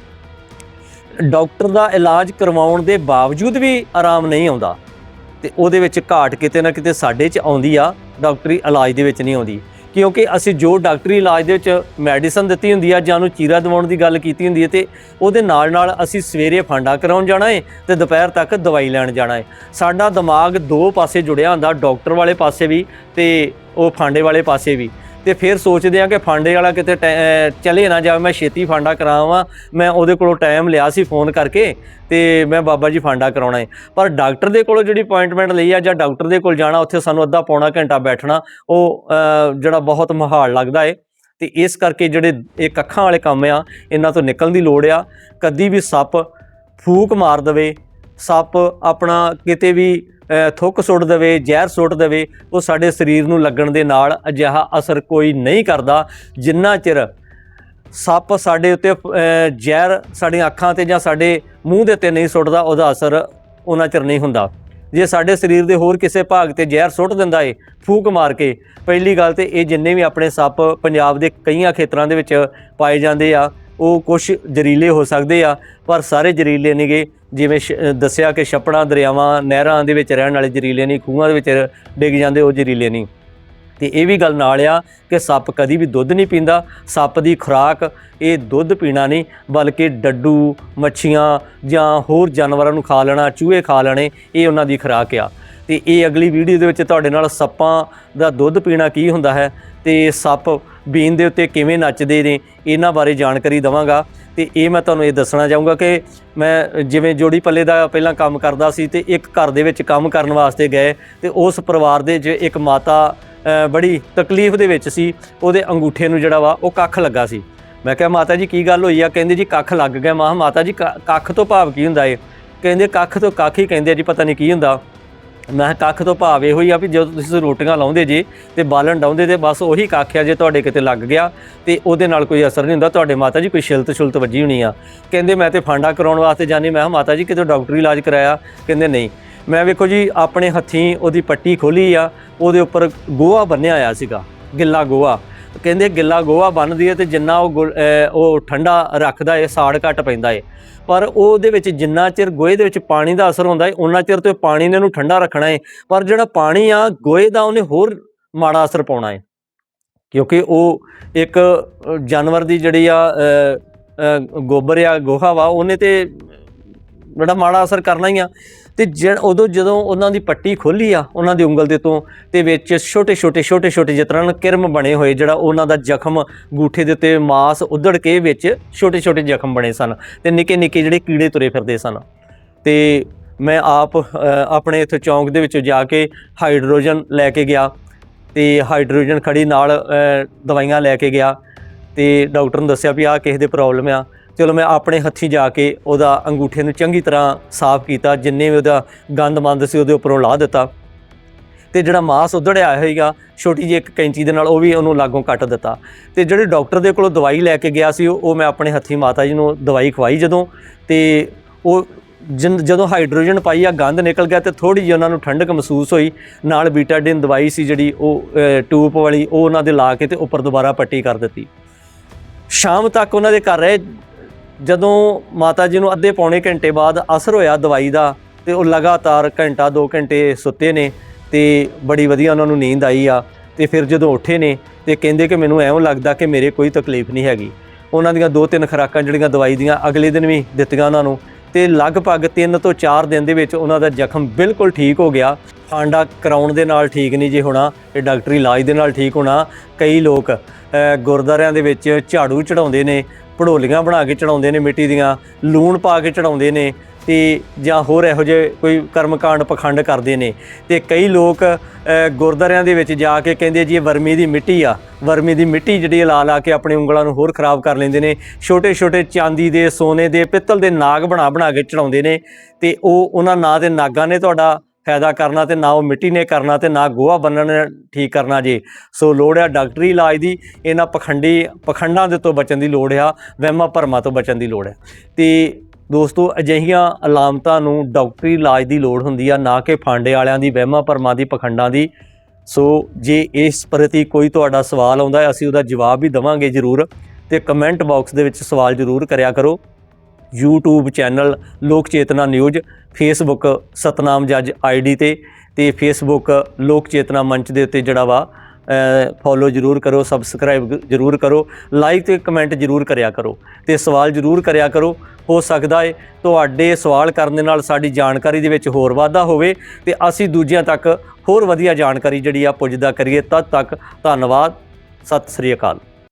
ਡਾਕਟਰ ਦਾ ਇਲਾਜ ਕਰਵਾਉਣ ਦੇ ਬਾਵਜੂਦ ਵੀ ਆਰਾਮ ਨਹੀਂ ਆਉਂਦਾ ਤੇ ਉਹਦੇ ਵਿੱਚ ਘਾਟ ਕਿਤੇ ਨਾ ਕਿਤੇ ਸਾਡੇ 'ਚ ਆਉਂਦੀ ਆ, ਡਾਕਟਰੀ ਇਲਾਜ ਦੇ ਵਿੱਚ ਨਹੀਂ ਆਉਂਦੀ। ਕਿਉਂਕਿ ਅਸੀਂ ਜੋ ਡਾਕਟਰੀ ਇਲਾਜ ਦੇ ਵਿੱਚ ਮੈਡੀਸਨ ਦਿੱਤੀ ਹੁੰਦੀ ਆ ਜਾਂ ਉਹਨੂੰ ਚੀਰਾ ਦਿਵਾਉਣ ਦੀ ਗੱਲ ਕੀਤੀ ਹੁੰਦੀ ਹੈ ਤੇ ਉਹਦੇ ਨਾਲ ਨਾਲ ਅਸੀਂ ਸਵੇਰੇ ਫਾਂਡਾ ਕਰਾਉਣ ਜਾਣਾ ਹੈ ਤੇ ਦੁਪਹਿਰ ਤੱਕ ਦਵਾਈ ਲੈਣ ਜਾਣਾ ਹੈ ਸਾਡਾ ਦਿਮਾਗ ਦੋ ਪਾਸੇ ਜੁੜਿਆ ਹੁੰਦਾ, ਡਾਕਟਰ ਵਾਲੇ ਪਾਸੇ ਵੀ ਤੇ ਉਹ ਫਾਂਡੇ ਵਾਲੇ ਪਾਸੇ ਵੀ। ਤੇ ਫਿਰ ਸੋਚਦੇ ਆ ਕਿ ਫਾਂਡੇ ਵਾਲਾ ਕਿਤੇ ਟੈ- ਚਲੇ ਨਾ ਜਾਵੇ, ਮੈਂ ਛੇਤੀ ਫਾਂਡਾ ਕਰਾਵਾਂ। ਮੈਂ ਉਹਦੇ ਕੋਲੋਂ ਟਾਈਮ ਲਿਆ ਸੀ ਫੋਨ ਕਰਕੇ ਤੇ ਮੈਂ ਬਾਬਾ ਜੀ ਫਾਂਡਾ ਕਰਾਉਣਾ ਹੈ ਪਰ ਡਾਕਟਰ ਦੇ ਕੋਲੋਂ ਜਿਹੜੀ ਅਪਾਇੰਟਮੈਂਟ ਲਈ ਆ ਜਾਂ ਡਾਕਟਰ ਦੇ ਕੋਲ ਜਾਣਾ, ਉੱਥੇ ਸਾਨੂੰ ਅੱਧਾ ਪੌਣਾ ਘੰਟਾ ਬੈਠਣਾ, ਉਹ ਜਿਹੜਾ ਬਹੁਤ ਮਹਾਲ ਲੱਗਦਾ ਹੈ ਤੇ ਇਸ ਕਰਕੇ ਜਿਹੜੇ ਇਹ ਕੱਖਾਂ ਵਾਲੇ ਕੰਮ ਆ, ਇਹਨਾਂ ਤੋਂ ਨਿਕਲਣ ਦੀ ਲੋੜ ਆ। ਕਦੀ ਵੀ ਸੱਪ ਫੂਕ ਮਾਰ ਦਵੇ, ਸੱਪ ਆਪਣਾ ਕਿਤੇ ਵੀ ਥੁੱਕ ਸੁੱਟ ਦੇਵੇ, ਜ਼ਹਿਰ ਸੁੱਟ ਦੇਵੇ, ਉਹ ਸਾਡੇ ਸਰੀਰ ਨੂੰ ਲੱਗਣ ਦੇ ਨਾਲ ਅਜਿਹਾ ਅਸਰ ਕੋਈ ਨਹੀਂ ਕਰਦਾ। ਜਿੰਨਾ ਚਿਰ ਸੱਪ ਸਾਡੇ ਉੱਤੇ ਜ਼ਹਿਰ ਸਾਡੀਆਂ ਅੱਖਾਂ ਤੇ ਜਾਂ ਸਾਡੇ ਮੂੰਹ ਦੇ ਉੱਤੇ ਨਹੀਂ ਸੁੱਟਦਾ, ਉਹਦਾ ਅਸਰ ਉਹਨਾਂ ਚਿਰ ਨਹੀਂ ਹੁੰਦਾ। ਜੇ ਸਾਡੇ ਸਰੀਰ ਦੇ ਹੋਰ ਕਿਸੇ ਭਾਗ ਤੇ ਜ਼ਹਿਰ ਸੁੱਟ ਦਿੰਦਾ ਏ, ਫੂਕ ਮਾਰ ਕੇ, ਪਹਿਲੀ ਗੱਲ ਤੇ ਇਹ ਜਿੰਨੇ ਵੀ ਆਪਣੇ ਸੱਪ ਪੰਜਾਬ ਦੇ ਕਈਆਂ ਖੇਤਰਾਂ ਦੇ ਵਿੱਚ ਪਾਏ ਜਾਂਦੇ ਆ ਉਹ ਕੁਝ ਜ਼ਰੀਲੇ ਹੋ ਸਕਦੇ ਆ, ਪਰ ਸਾਰੇ ਜ਼ਰੀਲੇ ਨਹੀਂਗੇ ਜਿਵੇਂ ਸ਼- ਦੱਸਿਆ ਕਿ ਛੱਪੜਾਂ, ਦਰਿਆਵਾਂ, ਨਹਿਰਾਂ ਦੇ ਵਿੱਚ ਰਹਿਣ ਵਾਲੇ ਜ਼ਰੀਲੇ ਨਹੀਂ, ਖੂਹਾਂ ਦੇ ਵਿੱਚ ਡਿੱਗ ਜਾਂਦੇ ਉਹ ਜ਼ਰੀਲੇ ਨਹੀਂ। ਤੇ ਇਹ ਵੀ ਗੱਲ ਨਾਲ ਆ ਕਿ ਸੱਪ ਕਦੀ ਵੀ ਦੁੱਧ ਨਹੀਂ ਪੀਂਦਾ। ਸੱਪ ਦੀ ਖੁਰਾਕ ਇਹ ਦੁੱਧ ਪੀਣਾ ਨਹੀਂ, ਬਲਕਿ ਡੱਡੂ, ਮੱਛੀਆਂ ਜਾਂ ਹੋਰ ਜਾਨਵਰਾਂ ਨੂੰ ਖਾ ਲੈਣਾ, ਚੂਹੇ ਖਾ ਲੈਣੇ, ਇਹ ਉਹਨਾਂ ਦੀ ਖੁਰਾਕ ਆ। ਤੇ ਇਹ ਅਗਲੀ ਵੀਡੀਓ ਦੇ ਵਿੱਚ ਤੁਹਾਡੇ ਨਾਲ ਸੱਪਾਂ ਦਾ ਦੁੱਧ ਪੀਣਾ ਕੀ ਹੁੰਦਾ ਹੈ ਤੇ ਸੱਪ ਬੀਨ ਦੇ ਉੱਤੇ ਕਿਵੇਂ ਨੱਚਦੇ ਨੇ, ਇਹਨਾਂ ਬਾਰੇ ਜਾਣਕਾਰੀ ਦਵਾਂਗਾ। ਤੇ ਇਹ ਮੈਂ ਤੁਹਾਨੂੰ ਇਹ ਦੱਸਣਾ ਚਾਹੂੰਗਾ ਕਿ ਮੈਂ ਜਿਵੇਂ ਜੋੜੀ ਪੱਲੇ ਦਾ ਪਹਿਲਾਂ ਕੰਮ ਕਰਦਾ ਸੀ ਤੇ ਇੱਕ ਘਰ ਦੇ ਵਿੱਚ ਕੰਮ ਕਰਨ ਵਾਸਤੇ ਗਏ ਤੇ ਉਸ ਪਰਿਵਾਰ ਦੇ ਜੇ ਇੱਕ ਮਾਤਾ ਬੜੀ ਤਕਲੀਫ ਦੇ ਵਿੱਚ ਸੀ। ਉਹਦੇ ਅੰਗੂਠੇ ਨੂੰ ਜਿਹੜਾ ਵਾ ਉਹ ਕੱਖ ਲੱਗਾ ਸੀ। ਮੈਂ ਕਿਹਾ, ਮਾਤਾ ਜੀ, ਕੀ ਗੱਲ ਹੋਈ ਆ? ਕਹਿੰਦੇ, ਜੀ, ਕੱਖ ਲੱਗ ਗਿਆ। ਮਾਂ ਮਾਤਾ ਜੀ, ਕ- ਕੱਖ ਤੋਂ ਭਾਵ ਕੀ ਹੁੰਦਾ ਏ? ਕਹਿੰਦੇ, ਕੱਖ ਤੋਂ ਕੱਖ ਹੀ ਕਹਿੰਦੇ ਜੀ, ਪਤਾ ਨਹੀਂ ਕੀ ਹੁੰਦਾ। ਮੈਂ ਕਿਹਾ, ਕੱਖ ਤੋਂ ਭਾਵ ਇਹੋ ਹੀ ਆ ਵੀ ਜਦੋਂ ਤੁਸੀਂ ਰੋਟੀਆਂ ਲਾਉਂਦੇ ਜੇ ਤੇ ਬਾਲਣ ਡਾਉਂਦੇ ਤੇ ਬਸ ਉਹੀ ਕੱਖ ਆ ਜੇ ਤੁਹਾਡੇ ਕਿਤੇ ਲੱਗ ਗਿਆ ਤੇ ਉਹਦੇ ਨਾਲ ਕੋਈ ਅਸਰ ਨਹੀਂ ਹੁੰਦਾ, ਤੁਹਾਡੇ ਮਾਤਾ ਜੀ ਕੋਈ ਛਿਲਤ ਛੁਲਤ ਵੱਜੀ ਹੋਣੀ ਆ। ਕਹਿੰਦੇ ਮੈਂ ਤੇ ਫਾਂਡਾ ਕਰਾਉਣ ਵਾਸਤੇ ਜਾਣੀ ਮੈਂ ਕਿਹਾ, ਮਾਤਾ ਜੀ ਕਿਤੇ ਡਾਕਟਰੀ ਇਲਾਜ ਕਰਾਇਆ? ਕਹਿੰਦੇ ਨਹੀਂ। ਮੈਂ ਵੇਖੋ ਜੀ, ਆਪਣੇ ਹੱਥੀਂ ਉਹਦੀ ਪੱਟੀ ਖੋਲੀ ਆ, ਉਹਦੇ ਉੱਪਰ ਗੋਹਾ ਬੰਨਿਆ ਹੋਇਆ ਸੀਗਾ, ਗਿੱਲਾ ਗੋਹਾ। ਕਹਿੰਦੇ ਗਿੱਲਾ ਗੋਹਾ ਬੰਨਦੀ ਹੈ ਤੇ ਜਿੰਨਾ ਉਹ ਗੁਲ- ਉਹ ਠੰਡਾ ਰੱਖਦਾ ਏ ਸਾੜ ਘਟ ਪੈਂਦਾ ਏ ਪਰ ਉਹਦੇ ਵਿੱਚ ਜਿੰਨਾ ਚਿਰ ਗੋਹੇ ਦੇ ਵਿੱਚ ਪਾਣੀ ਦਾ ਅਸਰ ਹੁੰਦਾ ਹੈ ਉਹਨਾਂ ਚਿਰ ਤੇ ਪਾਣੀ ਨੇ ਉਹਨੂੰ ਠੰਡਾ ਰੱਖਣਾ ਏ ਪਰ ਜਿਹੜਾ ਪਾਣੀ ਆ, ਗੋਹੇ ਦਾ ਉਹਨੇ ਹੋਰ ਮਾੜਾ ਅਸਰ ਪਾਉਣਾ ਹੈ। ਕਿਉਂਕਿ ਉਹ ਇੱਕ ਜਾਨਵਰ ਦੀ ਜਿਹੜੀ ਆ ਗੋਬਰ ਆ, ਗੋਹਾ ਵਾ, ਉਹਨੇ ਤੇ ਜਿਹੜਾ ਮਾੜਾ ਅਸਰ ਕਰਨਾ ਹੀ ਆ। ਤੇ ਜਦ ਉਦੋਂ ਜਦੋਂ ਉਹਨਾਂ ਦੀ ਪੱਟੀ ਖੋਲੀ ਆ, ਉਹਨਾਂ ਦੀ ਉਂਗਲ ਦੇ ਤੋਂ, ਤੇ ਵਿੱਚ ਛੋਟੇ ਛੋਟੇ ਛੋਟੇ ਛੋਟੇ ਜਿਸ ਕਿਰਮ ਬਣੇ ਹੋਏ, ਜਿਹੜਾ ਉਹਨਾਂ ਦਾ ਜ਼ਖਮ ਗੂਠੇ ਦੇ ਉੱਤੇ ਮਾਸ ਉਧੜ ਕੇ ਵਿੱਚ ਛੋਟੇ ਛੋਟੇ ਜ਼ਖਮ ਬਣੇ ਸਨ ਤੇ ਨਿੱਕੇ ਨਿੱਕੇ ਜਿਹੜੇ ਕੀੜੇ ਤੁਰੇ ਫਿਰਦੇ ਸਨ। ਤੇ ਮੈਂ ਆਪ ਆਪਣੇ ਇੱਥੇ ਚੌਂਕ ਦੇ ਵਿੱਚ ਜਾ ਕੇ ਹਾਈਡਰੋਜਨ ਲੈ ਕੇ ਗਿਆ ਤੇ ਹਾਈਡਰੋਜਨ ਖੜੀ ਨਾਲ ਦਵਾਈਆਂ ਲੈ ਕੇ ਗਿਆ ਤੇ ਡਾਕਟਰ ਨੂੰ ਦੱਸਿਆ ਵੀ ਆਹ ਕਿਸੇ ਦੇ ਪ੍ਰੋਬਲਮ ਆ। ਚਲੋ ਮੈਂ ਆਪਣੇ ਹੱਥੀਂ ਜਾ ਕੇ ਉਹਦਾ ਅੰਗੂਠੇ ਨੂੰ ਚੰਗੀ ਤਰ੍ਹਾਂ ਸਾਫ਼ ਕੀਤਾ, ਜਿੰਨੇ ਵੀ ਉਹਦਾ ਗੰਦ ਮੰਦ ਸੀ ਉਹਦੇ ਉੱਪਰੋਂ ਲਾ ਦਿੱਤਾ। ਤੇ ਜਿਹੜਾ ਮਾਸ ਉਧੜਿਆ ਹੋਏਗਾ ਛੋਟੀ ਜਿਹੀ ਇੱਕ ਕੈਂਚੀ ਦੇ ਨਾਲ ਉਹ ਵੀ ਉਹਨੂੰ ਲਾਗੋਂ ਕੱਟ ਦਿੱਤਾ। ਤੇ ਜਿਹੜੇ ਡਾਕਟਰ ਦੇ ਕੋਲੋਂ ਦਵਾਈ ਲੈ ਕੇ ਗਿਆ ਸੀ, ਉਹ ਮੈਂ ਆਪਣੇ ਹੱਥੀਂ ਮਾਤਾ ਜੀ ਨੂੰ ਦਵਾਈ ਖਵਾਈ ਜਦੋਂ, ਤੇ ਉਹ ਜਦੋਂ ਹਾਈਡਰੋਜਨ ਪਾਈ ਆ, ਗੰਦ ਨਿਕਲ ਗਿਆ ਤੇ ਥੋੜੀ ਜਿਹੀ ਉਹਨਾਂ ਨੂੰ ਠੰਡਕ ਮਹਿਸੂਸ ਹੋਈ। ਨਾਲ ਬੀਟਾਡੀਨ ਦਵਾਈ ਸੀ ਜਿਹੜੀ ਉਹ ਟੂਪ ਵਾਲੀ, ਉਹ ਉਹਨਾਂ ਦੇ ਲਾ ਕੇ ਤੇ ਉੱਪਰ ਦੁਬਾਰਾ ਪੱਟੀ ਕਰ ਦਿੱਤੀ। ਸ਼ਾਮ ਤੱਕ ਉਹਨਾਂ ਦੇ ਘਰ ਰਹੇ ਜਦੋਂ ਮਾਤਾ ਜੀ ਨੂੰ ਅੱਧੇ ਪੌਣੇ ਘੰਟੇ ਬਾਅਦ ਅਸਰ ਹੋਇਆ ਦਵਾਈ ਦਾ ਤੇ ਉਹ ਲਗਾਤਾਰ ਘੰਟਾ 2 ਘੰਟੇ ਸੁੱਤੇ ਨੇ ਤੇ ਬੜੀ ਵਧੀਆ ਉਹਨਾਂ ਨੂੰ ਨੀਂਦ ਆਈ ਆ ਤੇ ਫਿਰ ਜਦੋਂ ਉੱਠੇ ਨੇ ਤੇ ਕਹਿੰਦੇ ਕਿ ਮੈਨੂੰ ਐਵੇਂ ਲੱਗਦਾ ਕਿ ਮੇਰੇ ਕੋਈ ਤਕਲੀਫ ਨਹੀਂ ਹੈਗੀ। ਉਹਨਾਂ ਦੀਆਂ ਦੋ ਤਿੰਨ ਖੁਰਾਕਾਂ ਜਿਹੜੀਆਂ ਦਵਾਈ ਦੀਆਂ ਅਗਲੇ ਦਿਨ ਵੀ ਦਿੱਤੀਆਂ ਉਹਨਾਂ ਨੂੰ ਤੇ ਲਗਭਗ 3 ਤੋਂ 4 ਦਿਨ ਦੇ ਵਿੱਚ ਉਹਨਾਂ ਦਾ ਜ਼ਖਮ ਬਿਲਕੁਲ ਠੀਕ ਹੋ ਗਿਆ। ਫਾਂਡਾ ਕਰਾਉਣ ਦੇ ਨਾਲ ਠੀਕ ਨਹੀਂ ਜੇ ਹੋਣਾ ਇਹ ਡਾਕਟਰੀ ਇਲਾਜ ਦੇ ਨਾਲ ਠੀਕ ਹੋਣਾ। ਕਈ ਲੋਕ ਅ, ਗੁਰਦੁਆਰਿਆਂ ਦੇ ਵਿੱਚ ਝਾੜੂ ਚੜਾਉਂਦੇ ਨੇ ਪੜੋਲੀਆਂ ਬਣਾ ਕੇ ਚੜਾਉਂਦੇ ਨੇ ਮਿੱਟੀ ਦੀਆਂ ਲੂਣ ਪਾ ਕੇ ਚੜਾਉਂਦੇ ਨੇ ਤੇ ਜਾਂ ਹੋਰ ਇਹੋ ਜਿਹੇ ਕੋਈ ਕਰਮਕਾਂਡ ਪਖੰਡ ਕਰਦੇ ਨੇ। ਤੇ ਕਈ ਲੋਕ ਅ, ਗੁਰਦੁਆਰਿਆਂ ਦੇ ਵਿੱਚ ਜਾ ਕੇ ਕਹਿੰਦੇ ਜੀ ਇਹ ਵਰਮੀ ਦੀ ਮਿੱਟੀ ਆ ਵਰਮੀ ਦੀ ਮਿੱਟੀ ਜਿਹੜੀ ਲਾ ਲਾ ਕੇ ਆਪਣੀ ਉਂਗਲਾਂ ਨੂੰ ਹੋਰ ਖਰਾਬ ਕਰ ਲੈਂਦੇ ਨੇ। ਛੋਟੇ ਛੋਟੇ ਚਾਂਦੀ ਦੇ ਸੋਨੇ ਦੇ ਪਿੱਤਲ ਦੇ ਨਾਗ ਬਣਾ ਬਣਾ ਕੇ ਚੜਾਉਂਦੇ ਨੇ ਤੇ ਉਹ ਉਹਨਾਂ ਨਾਂ ਦੇ ਨਾਗਾਂ ਨੇ ਤੁਹਾਡਾ ਫਾਇਦਾ ਕਰਨਾ ਤੇ ਨਾ ਉਹ ਮਿੱਟੀ ਨੇ ਕਰਨਾ ਤੇ ਨਾ ਗੋਹਾ ਬੰਨਣ ਨੇ ਠੀਕ ਕਰਨਾ ਜੇ। ਸੋ ਲੋੜ ਆ ਡਾਕਟਰੀ ਇਲਾਜ ਦੀ, ਇਹਨਾਂ ਪਖੰਡੀ, ਪਖੰਡਾਂ ਦੇ ਤੋਂ ਬਚਣ ਦੀ ਲੋੜ ਆ, ਵਹਿਮਾਂ ਭਰਮਾਂ ਤੋਂ ਬਚਣ ਦੀ ਲੋੜ ਹੈ ਤੇ ਦੋਸਤੋ, ਅਜਿਹੀਆਂ ਅਲਾਮਤਾਂ ਨੂੰ ਡਾਕਟਰੀ ਇਲਾਜ ਦੀ ਲੋੜ ਹੁੰਦੀ ਆ, ਨਾ ਕਿ ਫਾਂਡੇ ਵਾਲਿਆਂ ਦੀ, ਵਹਿਮਾਂ ਭਰਮਾਂ ਦੀ, ਪਖੰਡਾਂ ਦੀ। ਸੋ ਜੇ ਇਸ ਪ੍ਰਤੀ ਕੋਈ ਤੁਹਾਡਾ ਸਵਾਲ ਆਉਂਦਾ ਹੈ, ਅਸੀਂ ਉਹਦਾ ਜਵਾਬ ਵੀ ਦਵਾਂਗੇ ਜ਼ਰੂਰ ਤੇ ਕਮੈਂਟ ਬਾਕਸ ਦੇ ਵਿੱਚ ਸਵਾਲ ਜ਼ਰੂਰ ਕਰਿਆ ਕਰੋ। YouTube ਚੈਨਲ ਲੋਕ ਚੇਤਨਾ ਨਿਊਜ਼, Facebook ਸਤਨਾਮ ਜੱਜ ਆਈਡੀ ਤੇ ਤੇ Facebook ਲੋਕ ਚੇਤਨਾ ਮੰਚ ਦੇ ਉੱਤੇ ਜਿਹੜਾ ਵਾ ਫੋਲੋ ਜ਼ਰੂਰ ਕਰੋ ਸਬਸਕ੍ਰਾਈਬ ਜ਼ਰੂਰ ਕਰੋ ਲਾਈਕ ਤੇ ਕਮੈਂਟ ਜ਼ਰੂਰ ਕਰਿਆ ਕਰੋ ਤੇ ਸਵਾਲ ਜ਼ਰੂਰ ਕਰਿਆ ਕਰੋ, ਹੋ ਸਕਦਾ ਹੈ ਤੁਹਾਡੇ ਸਵਾਲ ਕਰਨ ਦੇ ਨਾਲ ਸਾਡੀ ਜਾਣਕਾਰੀ ਦੇ ਵਿੱਚ ਹੋਰ ਵਾਧਾ ਹੋਵੇ ਤੇ ਅਸੀਂ ਦੂਜਿਆਂ ਤੱਕ ਹੋਰ ਵਧੀਆ ਜਾਣਕਾਰੀ ਜਿਹੜੀ ਆ ਪੁੱਜਦਾ ਕਰੀਏ, ਤਦ ਤੱਕ ਧੰਨਵਾਦ, ਸਤਿ ਸ੍ਰੀ ਅਕਾਲ।